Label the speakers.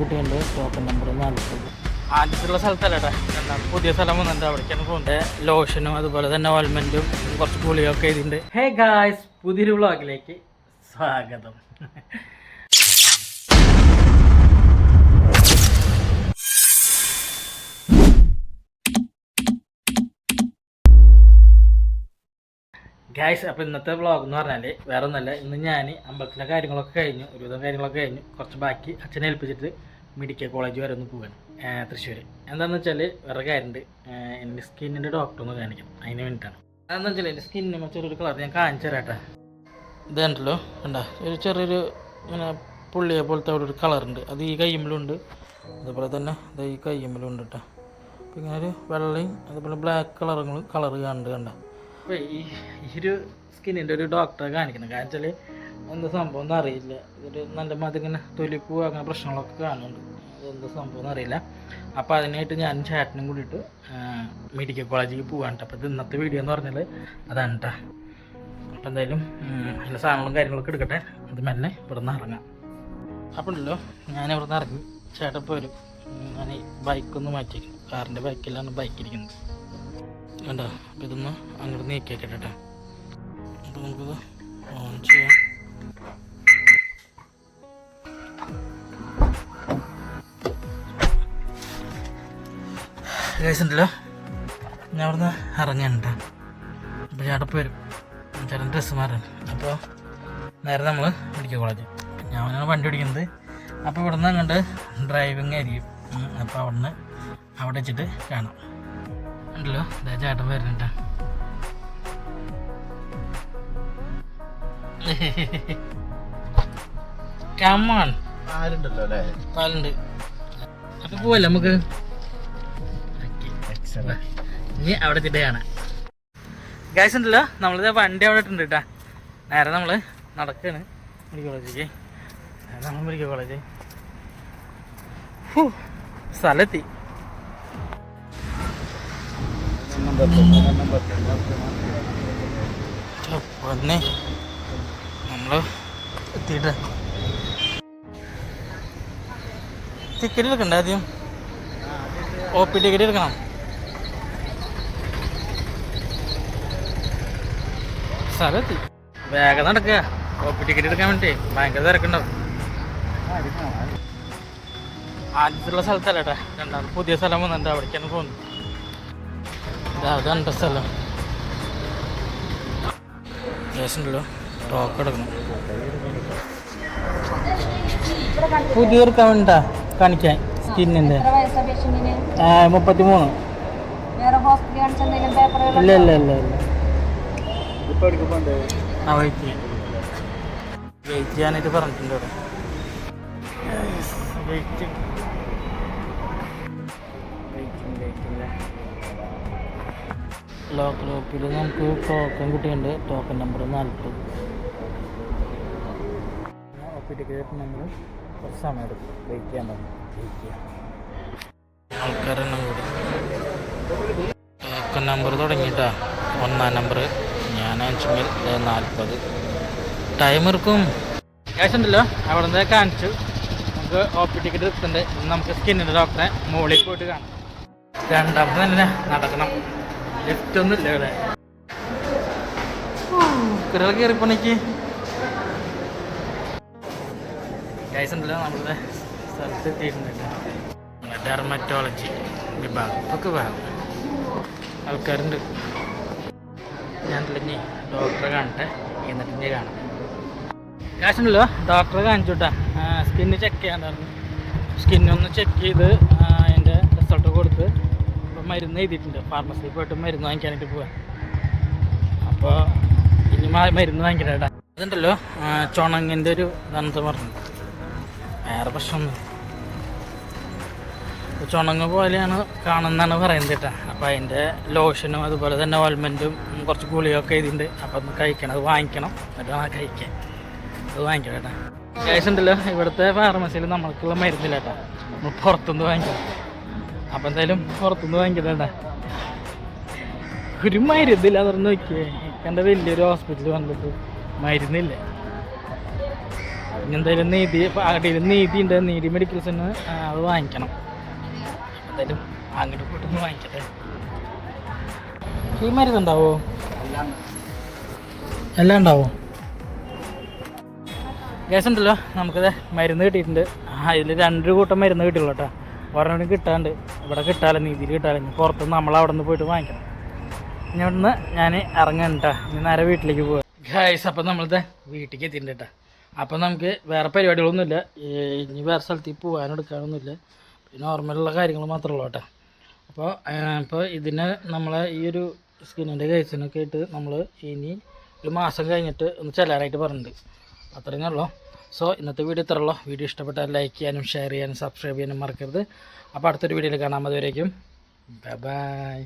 Speaker 1: കുട്ടിയുണ്ട് token number നാൽപ്പത് ആദ്യത്തുള്ള സ്ഥലത്തല്ലേട്ടാ. രണ്ടാം പുതിയ സ്ഥലം വന്നിട്ടുണ്ട്. അവിടേക്കാണ് പോകുന്നത്. ലോഷനും അതുപോലെ തന്നെ ഓയിൽമെന്റും കുറച്ച് ഗുളിയൊക്കെ ഇതിണ്ട് ഹേ ഗായ്സ് പുതിയൊരു വ്ളോഗിലേക്ക് സ്വാഗതം. ഗായ്സ് അപ്പോൾ ഇന്നത്തെ വ്ളോഗ് എന്ന് പറഞ്ഞാൽ വേറെ ഒന്നല്ല ഇന്ന് ഞാൻ അമ്പലത്തിലെ കാര്യങ്ങളൊക്കെ കഴിഞ്ഞു ഒരുവിധം കാര്യങ്ങളൊക്കെ കഴിഞ്ഞു. കുറച്ച് ബാക്കി അച്ഛനെ ഏൽപ്പിച്ചിട്ട് മെഡിക്കൽ കോളേജ് വരെ ഒന്ന് പോവാണ് തൃശ്ശൂർ എന്താണെന്ന് വെച്ചാൽ വേറെ കാര്യമുണ്ട് എന്റെ സ്കിന്നിന്റെ ഡോക്ടർ ഒന്ന് കാണിക്കണം. അതിന് വേണ്ടിയിട്ടാണ് അതെന്ന് വെച്ചാൽ എന്റെ സ്കിന്നിന് ചെറിയൊരു കളർ ഞാൻ കാണിച്ചു തരാട്ടെ. ഇതുണ്ടല്ലോ കണ്ടോ. ഒരു ചെറിയൊരു ഇങ്ങനെ പുള്ളിയെ പോലത്തെ അവിടെ ഒരു കളറുണ്ട് അത് ഈ കയ്യുമ്പിലുണ്ട് അതുപോലെ തന്നെ അത് ഈ കയ്യുമ്പിലുണ്ട് കേട്ടോ അപ്പോൾ ഇങ്ങനെ ഒരു വെള്ളയും അതുപോലെ ബ്ലാക്ക് കളറുകളും കളർ കാണുന്നുണ്ട് കണ്ട. അപ്പോൾ ഈ ഈ ഒരു സ്കിന്നിന്റെ ഒരു ഡോക്ടറെ കാണിക്കണം കാരണം വെച്ചാൽ എന്താ സംഭവം എന്ന് അറിയില്ല. ഇതൊരു നല്ല മാതിരി ഇങ്ങനെ തൊലിപ്പൂ അങ്ങനെ പ്രശ്നങ്ങളൊക്കെ കാണുന്നുണ്ട്. എന്താ സംഭവം എന്ന് അറിയില്ല. അപ്പോൾ അതിനായിട്ട് ഞാൻ ചേട്ടനും കൂടിയിട്ട് മെഡിക്കൽ കോളേജിൽ പോകാൻ കേട്ടോ അപ്പോൾ ഇന്നത്തെ വീഡിയോ എന്ന് പറഞ്ഞാൽ അതാണ് കേട്ടോ അപ്പോൾ എന്തായാലും അതിന്റെ സാധനങ്ങളും കാര്യങ്ങളൊക്കെ എടുക്കട്ടെ. അത് മെല്ലെ ഇവിടെ നിന്ന് ഇറങ്ങാം അപ്പോൾ ഉണ്ടല്ലോ ഞാൻ ഇവിടെ നിന്ന് ഇറങ്ങി ചേട്ടൻ പോരും ഞാൻ ബൈക്കൊന്ന് മാറ്റിയിരിക്കും കാറിന്റെ ബൈക്കിലാണ് ബൈക്ക് ഇരിക്കുന്നത്. കണ്ടോ? അപ്പം ഇതൊന്ന് അങ്ങോട്ട് നീക്കി വെക്കട്ടെ കേട്ടോ. അപ്പോൾ നമുക്കിത് ഓൺ ചെയ്യാം. ഗൈസ് ഉണ്ടല്ലോ? ഞാൻ അവിടുന്ന് ഇറങ്ങിയാണ് അപ്പോൾ ചേട്ടപ്പ് വരും. ചേട്ടൻ ഡ്രസ്സ് മാറാൻ. അപ്പോൾ നേരെ നമ്മൾ മെഡിക്കൽ കോളേജ് ഞാനാണ് വണ്ടി ഓടിക്കുന്നത്. അപ്പോൾ ഇവിടുന്ന് അങ്ങോട്ട് ഡ്രൈവിംഗ് ആയിരിക്കും. അപ്പോൾ അവിടുന്ന് അവിടെ വെച്ചിട്ട് കാണാം. ഉണ്ടല്ലോ ഇതാ ചേട്ടൻ വരുന്നുണ്ട്. കമ്മാൺ
Speaker 2: ആരുണ്ടല്ലോ അല്ലേ?
Speaker 1: പാലുണ്ട്. അപ്പൊ പോവല്ലേ നമുക്ക്? ഇനി അവിടെ കാണാം. ഗ്യാസ് ഉണ്ടല്ലോ നമ്മളിത് വണ്ടി അവിടെ ഇട്ടുണ്ട് കേട്ടാ നേരെ നമ്മൾ നടക്കാണ് മെഡിക്കൽ കോളേജിലേക്ക്. നമ്മൾ മെഡിക്കൽ കോളേജ് സ്ഥലത്തി പൊന്നെ നമ്മൾ എത്തിയിട്ട്. ടിക്കറ്റ് എടുക്കണ്ട ആദ്യം? ഒ പി ടിക്കറ്റ് എടുക്കണം. സ്ഥലത്തി വേഗം നടക്കുക. ഒ പി ടിക്കറ്റ് എടുക്കാൻ വേണ്ടി ഭയങ്കര തിരക്കുണ്ടാവും. ആദ്യത്തുള്ള സ്ഥലത്തല്ലേട്ടാ രണ്ടാമത് പുതിയ സ്ഥലം വന്നിട്ടുണ്ട്. അവിടേക്കാണ് പോകുന്നത്. അതാണ് സ്ഥലം കേസുണ്ടല്ലോ ടോക്ക് എടുക്കണം. പുതിയ എടുക്കാൻ വേണ്ടാ കാണിക്കാൻ
Speaker 3: സ്കിന്നിന്റെ
Speaker 1: മുപ്പത്തി മൂന്ന് ഇല്ല ഇല്ല ഇല്ല ഇല്ല. ആ വെയിറ്റ് ചെയ്യാം. വെയിറ്റ് ചെയ്യാനായിട്ട് പറഞ്ഞിട്ടുണ്ട് ഇവിടെ. വെയിറ്റ് ലോക്ക് ലോക്കിൽ നമുക്ക് ടോക്കൺ കിട്ടിയിട്ടുണ്ട് ടോക്കൺ നമ്പർ നാൽപ്പത് ഒ ടിക്കറ്റ് ചെയ്യാൻ ടോക്കൺ നമ്പർ തുടങ്ങിയിട്ടാ. ഒന്നാം നമ്പർ ഞാൻ അഞ്ചുമേൽ നാൽപ്പത് ടൈം എടുക്കും. ക്യാഷ് ഉണ്ടല്ലോ. അവിടെ നിന്ന് കാണിച്ചു. നമുക്ക് ഒ പി ടിക്കറ്റ് എടുത്തിട്ടുണ്ട് നമുക്ക് സ്കിന്നിന്റെ ഡോക്ടറെ മുകളിൽ പോയിട്ട് കാണാം. രണ്ടാമത് തന്നെ നടക്കണം. ലിഫ്റ്റ് ഒന്നും ഇല്ല ഇവിടെ കുരൽ ഗൈസ് ഉണ്ടല്ലോ നമ്മളുടെ സ്ഥലത്ത് എത്തിയിട്ടുണ്ട് ഡെർമറ്റോളജി വിഭാഗം. ഒക്കെ വിഭാഗം ആൾക്കാരുണ്ട്. ഞാൻ ഇനി ഡോക്ടറെ കാണട്ടെ. എന്നിട്ട് ഇനി കാണാം. കാശുണ്ടല്ലോ ഡോക്ടറെ കാണിച്ചു കേട്ടാ സ്കിന്ന് ചെക്ക് ചെയ്യാൻ സ്കിന്നൊന്ന് ചെക്ക് ചെയ്ത് അതിന്റെ റിസൾട്ട് കൊടുത്ത് മരുന്ന് എഴുതിയിട്ടുണ്ട്. ഫാർമസിയിൽ പോയിട്ട് മരുന്ന് വാങ്ങിക്കാനായിട്ട് പോവാൻ അപ്പോൾ ഇനി മരുന്ന് വാങ്ങിക്കണേട്ടാ അതുണ്ടല്ലോ ചുണങ്ങിന്റെ ഒരു ഇതാണെന്ന് പറഞ്ഞു. വേറെ പ്രശ്നമൊന്നും ചുണങ്ങ് പോലെയാണ് കാണുന്നതാണ് പറയുന്നത് കേട്ടോ അപ്പോൾ അതിന്റെ ലോഷനും അതുപോലെ തന്നെ ഓയിൽമെന്റും കുറച്ച് ഗുളിയൊക്കെ എഴുതിയിട്ടുണ്ട്. അപ്പോൾ ഒന്ന് കഴിക്കണം. അത് വാങ്ങിക്കണം. എന്നിട്ട് വേണം കഴിക്കാൻ. അത് വാങ്ങിക്കണം കേട്ടോ കേസ് ഉണ്ടല്ലോ ഇവിടുത്തെ ഫാർമസിയിൽ നമ്മൾക്കുള്ള മരുന്നില്ല കേട്ടോ നമ്മൾ പുറത്തുനിന്ന് വാങ്ങിക്കണം. അപ്പോൾ എന്തായാലും പുറത്തുനിന്ന് വാങ്ങിക്കണ്ട ഒരു മരുന്നില്ല തുറന്ന് നോക്കിയേ. എന്റെ വലിയൊരു ഹോസ്പിറ്റലിൽ വന്നിട്ട് മരുന്നില്ല. എന്തായാലും നീതി അടിയിൽ നീതി ഉണ്ട്? നീതി മെഡിക്കൽസിന് അത് വാങ്ങിക്കണം. എന്തായാലും അങ്ങോട്ട് പോയിട്ടൊന്ന് വാങ്ങിക്കട്ടെ. ഈ മരുന്നുണ്ടാവോ എല്ലാം ഉണ്ടാവോ? ഗ്യാസ് ഉണ്ടല്ലോ. നമുക്കത് മരുന്ന് കിട്ടിയിട്ടുണ്ട്. ആ ഇതിൽ രണ്ട് കൂട്ടം മരുന്ന് കിട്ടിയുള്ളൂ കേട്ടോ. ഒരെണ്ണം കിട്ടാണ്ട് ഇവിടെ കിട്ടാലോ നീതിയിൽ കിട്ടാലോ പുറത്തുനിന്ന് നമ്മൾ അവിടെ നിന്ന് പോയിട്ട് വാങ്ങിക്കണം. ഇനി ഇവിടുന്ന് ഞാൻ ഇറങ്ങണ്ട ഇനി നേരെ വീട്ടിലേക്ക് പോവാം. ഗായ്സ് അപ്പം നമ്മളിത് വീട്ടിലേക്ക് എത്തിയിട്ടുണ്ട് കേട്ടോ അപ്പം നമുക്ക് വേറെ പരിപാടികളൊന്നുമില്ല. ഇനി വേറെ സ്ഥലത്തേക്ക് പോകാനും എടുക്കാനൊന്നുമില്ല. പിന്നെ നോർമലുള്ള കാര്യങ്ങൾ മാത്രമേ ഉള്ളൂ കേട്ടോ അപ്പോൾ ഇപ്പോൾ ഇതിന് നമ്മളെ ഈ ഒരു സ്കിന്നിന്റെ കേസിനൊക്കെ ആയിട്ട് നമ്മൾ ഇനി ഒരു മാസം കഴിഞ്ഞിട്ട് ഒന്ന് ചെല്ലാനായിട്ട് പറഞ്ഞിട്ടുണ്ട്. അത്രയും ഉള്ളൂ. സോ ഇന്നത്തെ വീഡിയോ ഇത്രയുള്ളൂ വീഡിയോ ഇഷ്ടപ്പെട്ടാൽ ലൈക്ക് ചെയ്യാനും ഷെയർ ചെയ്യാനും സബ്സ്ക്രൈബ് ചെയ്യാനും മറക്കരുത്. അപ്പോൾ അടുത്തൊരു വീഡിയോയിൽ കാണാൻ ബൈ ബൈ